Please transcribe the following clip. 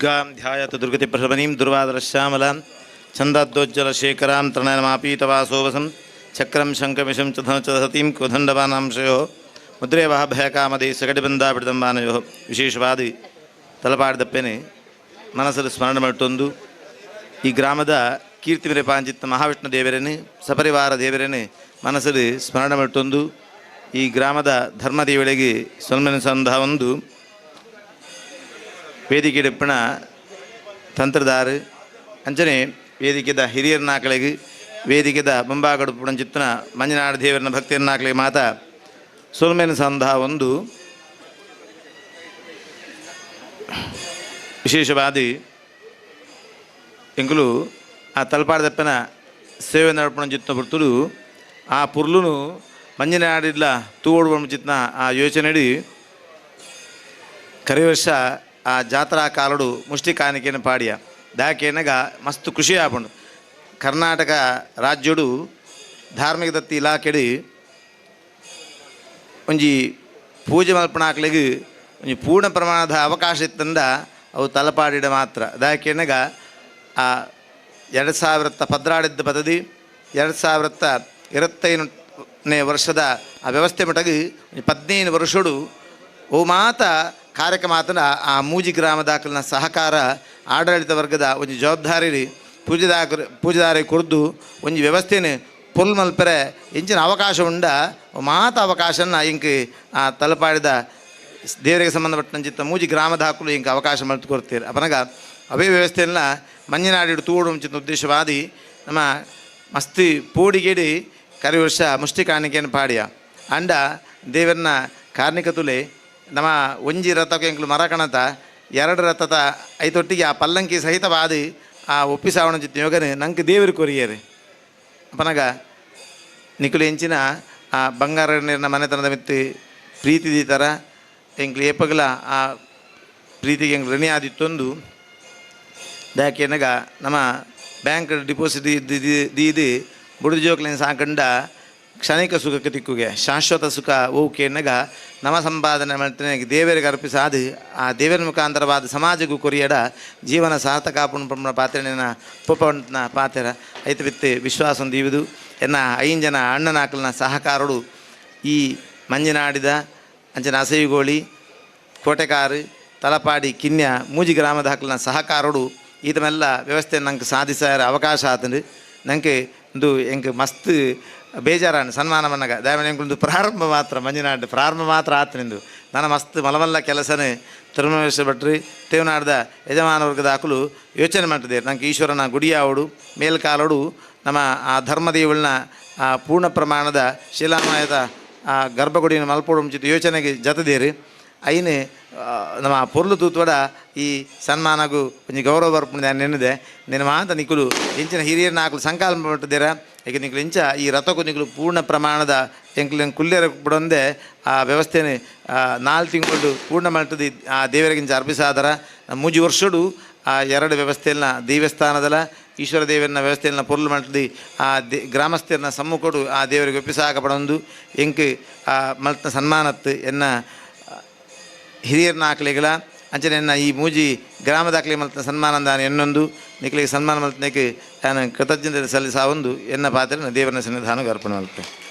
ದುರ್ಗಾಂ ಧ್ಯಾಯತ ದುರ್ಗತಿ ಪ್ರಶಮನೀಂ ದುರ್ವಾದರಶ್ಯಾಮಲಾಂ ಛಂದಾದ್ದೋಜ್ಜಲಶೇಖರಾಂ ತೃಣಯಮಾಪೀತವಾಸೋವಸಂ ಚಕ್ರಂ ಶಂಕಮಿಷಂ ಚ ಧನಚದಸತೀಂ ಕುದಂಡವಾನಾಂಶಯೋ ಮುದ್ರೇ ವಹ ಭಯಕಾಮದಿ ಸಗಡಿಬಂದಾಬಿಡದಂಬಾನಯೋ ವಿಶೇಷವಾದಿ ತಲಪಾಡಿದಪ್ಪೇನೆ, ಮನಸ್ಸಲ್ಲಿ ಸ್ಮರಣೆ ಮಾಡಿಟ್ಟೊಂದು ಈ ಗ್ರಾಮದ ಕೀರ್ತಿಮಿರೆ ಪಾಂಚಿತ್ತ ಮಹಾವಿಷ್ಣು ದೇವರೇನೆ, ಸಪರಿವಾರ ದೇವರೇನೆ, ಮನಸ್ಸಲ್ಲಿ ಸ್ಮರಣೆ ಮಾಡಿಟ್ಟೊಂದು ಈ ಗ್ರಾಮದ ಧರ್ಮದೇವಳಿಗೆ ದೇವಳಿಗೆ ಸಂಧ ಒಂದು ವೇದಿಕೆ ವೇದಿಕೆಯಡಿಪ್ಪಣ ತಂತ್ರದಾರ ಅಂಚನೆ ವೇದಿಕೆದ ಹಿರಿಯರ ನಾಕಳಿಗೆ ವೇದಿಕೆದ ಮುಂಭಾಗಡುಪಣ ಚಿತ್ತನ ಮಂಜನಾಡ ದೇವರನ ಭಕ್ತಿಯರ ನಾಕಳಿಗೆ ಮಾತ ಸುಲ್ಮೇನ ಸಂಧ ಒಂದು. ವಿಶೇಷವಾದಿ ఇంకులు ఆ ಸೇವೆ ನಡಪಣ సేవ నడపడం ಆ భక్తులు ఆ పుర్లును మంజనాడిట్లా తూవడు పంపించిన ఆ ಕರೆ ವರ್ಷ ಆ ಜಾತ್ರಾ ಕಾಲಡು ಮುಷ್ಟಿ ಕಾಣಿಕೆನ ಪಾಡಿಯ. ದಾಕೇನಗ ಮಸ್ತ್ ಖುಷಿ ಕರ್ನಾಟಕ ರಾಜ್ಯಡು ಧಾರ್ಮಿಕ ದತ್ತಿ ಇಲಾಖೆಡಿ ಒಂಜಿ ಪೂಜೆ ಮಲ್ಪಣಾಕ್ಲಿಗೆ ಒಂಜಿ ಪೂರ್ಣ ಪ್ರಮಾಣದ ಅವಕಾಶ ಇತ್ತಂದ ಅವು ತಲಪಾಡಿಡ ಮಾತ್ರ. ದಾಕೇನಗ ಆ ಎರಡು ಸಾವಿರತ್ತ ಪದ್ರಾಡಿದ್ದ ಪದದಿ ಎರಡು ಸಾವಿರತ್ತ ಇರತ್ತೈದನೇ ವರ್ಷದ ಆ ವ್ಯವಸ್ಥೆ ಮಟಗಿ ಪದ್ನೈದು ವರ್ಷಡು ಓ ಮಾತ ಕಾರ್ಯಕ್ರಮಾತನ ಆ ಮೂಜಿ ಗ್ರಾಮದಾಕಲಿನ ಸಹಕಾರ ಆಡಳಿತ ವರ್ಗದ ಒಂದು ಜವಾಬ್ದಾರಿ ಪೂಜೆದಾಕ ಪೂಜೆದಾರಿ ಕುರ್ದು ಒಂದು ವ್ಯವಸ್ಥೆನ ಪುಲ್ ಮಲ್ಪರೆ ಎಂಚಿನ ಅವಕಾಶ ಉಂಡ ಮಾತ ಅವಕಾಶನ ಇಂಕ್, ಆ, ತಲುಪಾಡಿದ ದೇವರಿಗೆ ಸಂಬಂಧಪಟ್ಟಂಚಿತ್ತ ಮೂಜಿ ಗ್ರಾಮದ ಹಾಕಲು ಇಂಕ ಅವಕಾಶ ಮಲ್ತು ಕೊಡ್ತೀರಿ. ಅಪನಗ ಅವೇ ವ್ಯವಸ್ಥೆಯನ್ನ ಮಂಜಿನಾಡಿಡು ತೂಡು ಮುಂಚಿನ ಉದ್ದೇಶವಾದಿ ನಮ್ಮ ಮಸ್ತಿ ಪೋಡಿಗೆಡಿ ಕರಿ ವರ್ಷ ಮುಷ್ಟಿ ಕಾಣಿಕೆಯನ್ನು ಪಾಡಿಯ. ಅಂಡ ದೇವರನ್ನ ಕಾರ್ಣಿಕ ತುಲೆ ನಮ್ಮ ಒಂಜಿ ರಥಕ್ಕೆ ಎಂಕ್ಲು ಮರ ಕಣತ, ಎರಡು ರಥದ ಐತೊಟ್ಟಿಗೆ ಆ ಪಲ್ಲಂಕಿ ಸಹಿತವಾದಿ ಆ ಒಪ್ಪಿಸಾವಣ ಜೊತೆ ಯೋಗನೆ ನಂಗೆ ದೇವರು ಕೊರಿಯರೆ. ಅಪನಗ ನಿಖುಲು ಎಂಚಿನ ಆ ಬಂಗಾರ ನೀರಿನ ಮನೆತನದ ಮಿತ್ತಿ ಪ್ರೀತಿ ದೀತರ ಎಂಕ್ಲು ಏಪಗಲ ಆ ಪ್ರೀತಿಗೆ ಎಂಕ್ಲು ಋಣಿ ಆದಿತ್ತೊಂದು ದಾಕೆನಗ ನಮ್ಮ ಬ್ಯಾಂಕ್ ಡಿಪಾಸಿಟ್ ದೀದಿ ಬುಡಿದ ಜೋಕ್ಲಿನ ಸಾಕಂಡ ಕ್ಷಣಿಕ ಸುಖಕ್ಕೆ ತಿಕ್ಕುಗೆ ಶಾಶ್ವತ ಸುಖ ಓಕೆನಗ ನಮ ಸಂಪಾದನೆ ಮಾಡ್ತೇನೆ ದೇವರಿಗೆ ಅರ್ಪಿಸಾದ ಆ ದೇವರ ಮುಖಾಂತರವಾದ ಸಮಾಜಕ್ಕೂ ಕೊರಿಯಡ, ಜೀವನ ಸಾರ್ಥಕ ಪುಣ್ಯ ಪಾತ್ರೆನ ಪುಪ್ಪನ ಪಾತ್ರ ಐತ ಬಿತ್ತೆ ವಿಶ್ವಾಸ ದೀವಿದು. ಎನ್ನ ಐನ್ ಜನ ಅಣ್ಣನಾಕಲನ ಸಹಕಾರಡು ಈ ಮಂಜಿನಾಡಿದ ಅಂಚನ ಅಸೈಗೋಳಿ, ಕೋಟೆಕಾರು, ತಲಪಾಡಿ, ಕಿನ್ಯ, ಮೂಜಿ ಗ್ರಾಮದ ಹಾಕಲನ ಸಹಕಾರಡು. ಈತಮೆಲ್ಲ ವ್ಯವಸ್ಥೆ ನಂಗೆ ಸಾಧಿಸ ಅವಕಾಶ ಆತಂದು ನಂಗೆ ಒಂದು ಹೆಂಗೆ ಮಸ್ತ್ ಬೇಜಾರಾണ് ಸನ್ಮಾನ ಮನ್ನಗ ಎಂಕೊಂದು ಪ್ರಾರಂಭ ಮಾತ್ರ ಮಂಜಿನಾಡು ಪ್ರಾರಂಭ ಮಾತ್ರ ಆತ ನಿಂದು. ನನ್ನ ಮಸ್ತ್ ಮಲಮಲ್ಲ ಕೆಲಸನೇ ತಿರುಮಲೇಶ್ವರ ಭಟ್ರಿ, ತೇವನಾಡ್ದ ಯಜಮಾನ ವರ್ಗದ ಹಾಕಲು ಯೋಚನೆ ಮಾಡ್ತಿದ್ದಾರೆ ನಂಗೆ ಈಶ್ವರನ ಗುಡಿಯಾವಡು ಮೇಲ್ಕಾಲೋಡು ನಮ್ಮ ಆ ಧರ್ಮದೇವಳನ್ನ ಆ ಪೂರ್ಣ ಪ್ರಮಾಣದ ಶಿಲಾಮಯದ ಆ ಗರ್ಭಗುಡಿನ ಮಲ್ಪೋಡು ಮುಂಚಿತ ಯೋಚನೆಗೆ ಜತದೇರಿ. ಐನೆ ನಮ್ಮ ಪೊರ್ಲು ತೂತ್ವಡ ಈ ಸನ್ಮಾನಗೂ ಒಂಜಿ ಗೌರವ ಬರ್ಪಣೆ ನೆನ್ನದೆ. ನೆನೆದೆ ನಿನ್ನ ಮಾತ ನಿಕುಲು, ಇಂಚಿನ ಹಿರಿಯರನ್ನ ಹಾಕಲು ಸಂಕಲ್ಪ ಪಟ್ಟಿದ್ದೀರ? ಇಂಚ ಈ ರಥಕ್ಕೂ ನಿಕಲು ಪೂರ್ಣ ಪ್ರಮಾಣದ ಎಂಕ್ಲಿ ಕುಲ್ಯರ ಬಿಡೊಂದೆ ಆ ವ್ಯವಸ್ಥೆನೇ ನಾಲ್ಕು ತಿಂಗಳು ಪೂರ್ಣ ಮಟ್ಟದ ಆ ದೇವರಿಗಿಂಚ ಅರ್ಪಿಸಾದರ ಮೂಜಿ ವರ್ಷಡು ಆ ಎರಡು ವ್ಯವಸ್ಥೆಯನ್ನ ದೇವಸ್ಥಾನದಲ್ಲ ಈಶ್ವರ ದೇವರನ್ನ ವ್ಯವಸ್ಥೆಯನ್ನ ಪೊರ್ಲು ಮಟ್ಟದಿ ಆ ದೇ ಗ್ರಾಮಸ್ಥರನ್ನ ಸಮ್ಮುಖಡು ಆ ದೇವರಿಗೆ ಒಪ್ಪಿಸಾಕಪಡೊಂದು ಎಂಕ್ ಆ ಮಲ್ತ ಸನ್ಮಾನತ್ ಎನ್ನ ಹಿರಿಯರನ್ನ ಆಕಲಿಗಳ ಅಂಚನೆ ಈ ಮೂಜಿ ಗ್ರಾಮದ ದಾಖಲೆ ಮಲ್ತ ಸನ್ಮಾನ ದಾನ ಎನ್ನೊಂದು, ನಿಖಲಿಗೆ ಸನ್ಮಾನ ಮಲ್ತನಕ್ಕೆ ನಾನು ಕೃತಜ್ಞತೆ ಸಲ್ಲಿಸ ಒಂದು ಎನ್ನ ಪಾತ್ರ ದೇವರನ ಸನ್ನಿಧಾನಕ್ಕೆ ಅರ್ಪಣೆ ಮಾಡ್ತೇನೆ.